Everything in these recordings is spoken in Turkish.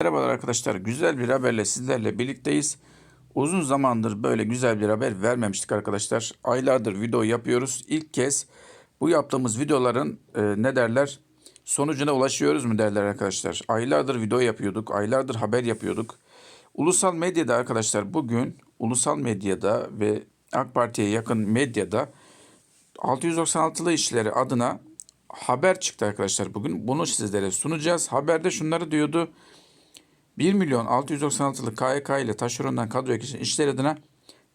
Merhabalar arkadaşlar. Güzel bir haberle sizlerle birlikteyiz. Uzun zamandır böyle güzel bir haber vermemiştik arkadaşlar. Aylardır video yapıyoruz. İlk kez bu yaptığımız videoların e, ne derler sonucuna ulaşıyoruz mu derler arkadaşlar. Aylardır video yapıyorduk. Aylardır haber yapıyorduk. Ulusal medyada arkadaşlar bugün ulusal medyada ve AK Parti'ye yakın medyada 696'lı işleri adına haber çıktı arkadaşlar bugün. Bunu sizlere sunacağız. Haberde şunları diyordu. 1 milyon 696'lık KYK ile taşerondan kadroya geçen işler adına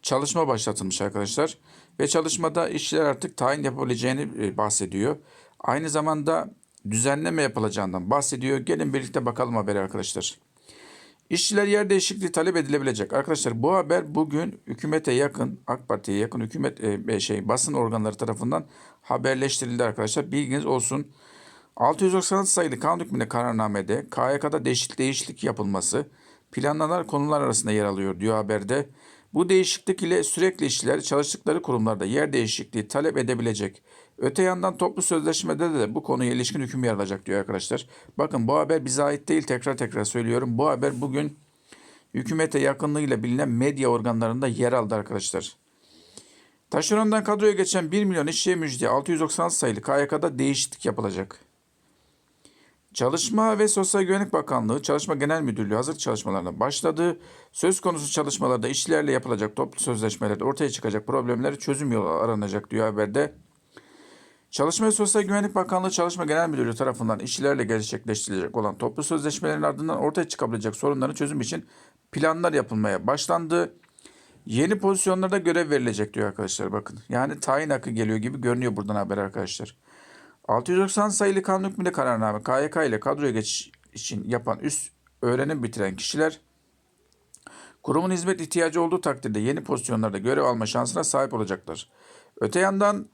çalışma başlatılmış arkadaşlar. Ve çalışmada işçiler artık tayin yapabileceğini e, bahsediyor. Aynı zamanda düzenleme yapılacağından bahsediyor. Gelin birlikte bakalım haberi arkadaşlar. İşçiler yer değişikliği talep edilebilecek. Arkadaşlar bu haber bugün hükümete yakın, AK Parti'ye yakın hükümet e, şey basın organları tarafından haberleştirildi arkadaşlar. Bilginiz olsun. 696 sayılı kanun hükmünde kararnamede KYK'da değişiklik, yapılması planlanan konular arasında yer alıyor diyor haberde. Bu değişiklik ile sürekli işçiler çalıştıkları kurumlarda yer değişikliği talep edebilecek. Öte yandan toplu sözleşmede de bu konuya ilişkin hüküm yer alacak diyor arkadaşlar. Bakın bu haber bize ait değil tekrar tekrar söylüyorum. Bu haber bugün hükümete yakınlığıyla bilinen medya organlarında yer aldı arkadaşlar. Taşerondan kadroya geçen 1 milyon işçiye müjde 696 sayılı KYK'da değişiklik yapılacak. Çalışma ve Sosyal Güvenlik Bakanlığı Çalışma Genel Müdürlüğü hazır çalışmalarına başladı. Söz konusu çalışmalarda işçilerle yapılacak toplu sözleşmelerde ortaya çıkacak problemleri çözüm yolu aranacak diyor haberde. Çalışma ve Sosyal Güvenlik Bakanlığı Çalışma Genel Müdürlüğü tarafından işçilerle gerçekleştirilecek olan toplu sözleşmelerin ardından ortaya çıkabilecek sorunların çözüm için planlar yapılmaya başlandı. Yeni pozisyonlarda görev verilecek diyor arkadaşlar bakın. Yani tayin hakkı geliyor gibi görünüyor buradan haber arkadaşlar. 690 sayılı kanun hükmünde kararname KYK ile kadroya geçiş için yapan üst öğrenim bitiren kişiler kurumun hizmet ihtiyacı olduğu takdirde yeni pozisyonlarda görev alma şansına sahip olacaklar. Öte yandan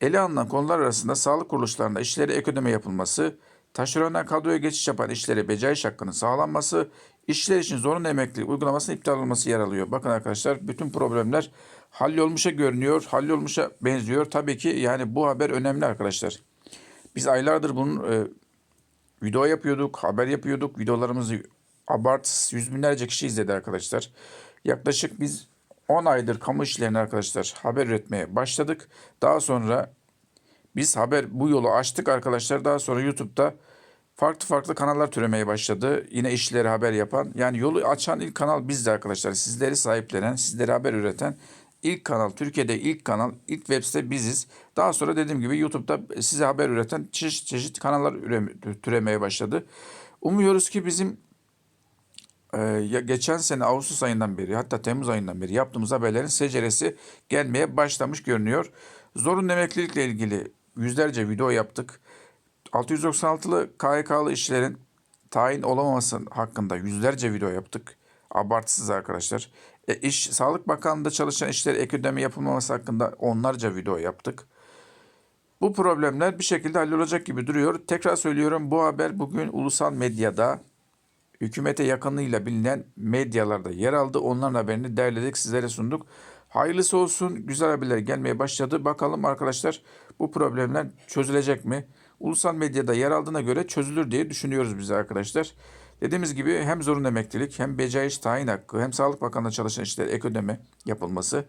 ele alınan konular arasında sağlık kuruluşlarında işlere ek ödeme yapılması, taşerondan kadroya geçiş yapan işlere becaiş hakkının sağlanması, işçiler için zorunlu emeklilik uygulamasının iptal olması yer alıyor. Bakın arkadaşlar bütün problemler hallolmuşa görünüyor, hallolmuşa benziyor. Tabii ki yani bu haber önemli arkadaşlar. Biz aylardır bunun e, video yapıyorduk, haber yapıyorduk. Videolarımızı abartısız yüz binlerce kişi izledi arkadaşlar. Yaklaşık biz 10 aydır kamu işlerini arkadaşlar haber üretmeye başladık. Daha sonra biz haber bu yolu açtık arkadaşlar. Daha sonra YouTube'da farklı farklı kanallar türemeye başladı. Yine işleri haber yapan. Yani yolu açan ilk kanal bizdi arkadaşlar. Sizleri sahiplenen, sizlere haber üreten ilk kanal, Türkiye'de ilk kanal, ilk web site biziz. Daha sonra dediğim gibi YouTube'da size haber üreten çeşit çeşit kanallar üreme, türemeye başladı. Umuyoruz ki bizim e, geçen sene Ağustos ayından beri hatta Temmuz ayından beri yaptığımız haberlerin seceresi gelmeye başlamış görünüyor. Zorunlu emeklilikle ilgili yüzlerce video yaptık. 696'lı KYK'lı işçilerin tayin olamaması hakkında yüzlerce video yaptık. Abartısız arkadaşlar. E, iş, Sağlık Bakanlığı'nda çalışan işlere ek ödeme yapılmaması hakkında onlarca video yaptık. Bu problemler bir şekilde hallolacak gibi duruyor. Tekrar söylüyorum bu haber bugün ulusal medyada hükümete yakınlığıyla bilinen medyalarda yer aldı. Onların haberini derledik sizlere sunduk. Hayırlısı olsun güzel haberler gelmeye başladı. Bakalım arkadaşlar bu problemler çözülecek mi? Ulusal medyada yer aldığına göre çözülür diye düşünüyoruz biz arkadaşlar. Dediğimiz gibi hem zorunlu emeklilik hem becaiş tayin hakkı hem Sağlık Bakanlığı çalışan işlere ek ödeme yapılması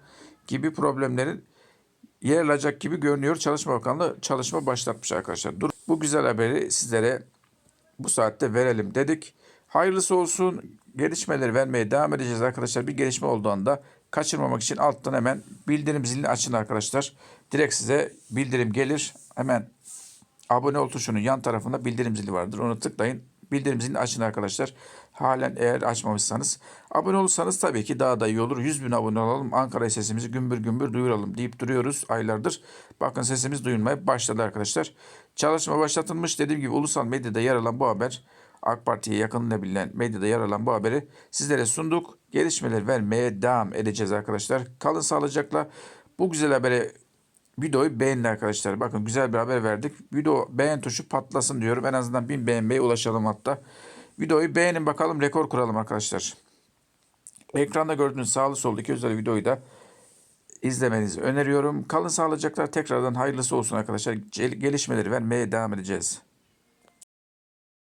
gibi problemlerin yer alacak gibi görünüyor. Çalışma Bakanlığı çalışma başlatmış arkadaşlar. Dur, bu güzel haberi sizlere bu saatte verelim dedik. Hayırlısı olsun. Gelişmeleri vermeye devam edeceğiz arkadaşlar. Bir gelişme olduğunda kaçırmamak için alttan hemen bildirim zilini açın arkadaşlar. Direkt size bildirim gelir. Hemen abone ol tuşunun yan tarafında bildirim zili vardır. Onu tıklayın. Bildirim zilini açın arkadaşlar. Halen eğer açmamışsanız. Abone olursanız tabii ki daha da iyi olur. 100 bin abone olalım. Ankara sesimizi gümbür gümbür duyuralım deyip duruyoruz aylardır. Bakın sesimiz duyulmaya başladı arkadaşlar. Çalışma başlatılmış. Dediğim gibi ulusal medyada yer alan bu haber AK Parti'ye yakınına bilinen medyada yer alan bu haberi sizlere sunduk. Gelişmeler vermeye devam edeceğiz arkadaşlar. Kalın sağlıcakla. Bu güzel habere videoyu beğenin arkadaşlar. Bakın güzel bir haber verdik. Video beğen tuşu patlasın diyorum. En azından 1000 beğenmeye ulaşalım hatta. Videoyu beğenin bakalım rekor kuralım arkadaşlar. Ekranda gördüğünüz sağlı sollu iki özel videoyu da izlemenizi öneriyorum. Kalın sağlıcakla tekrardan hayırlısı olsun arkadaşlar. Gelişmeleri vermeye devam edeceğiz.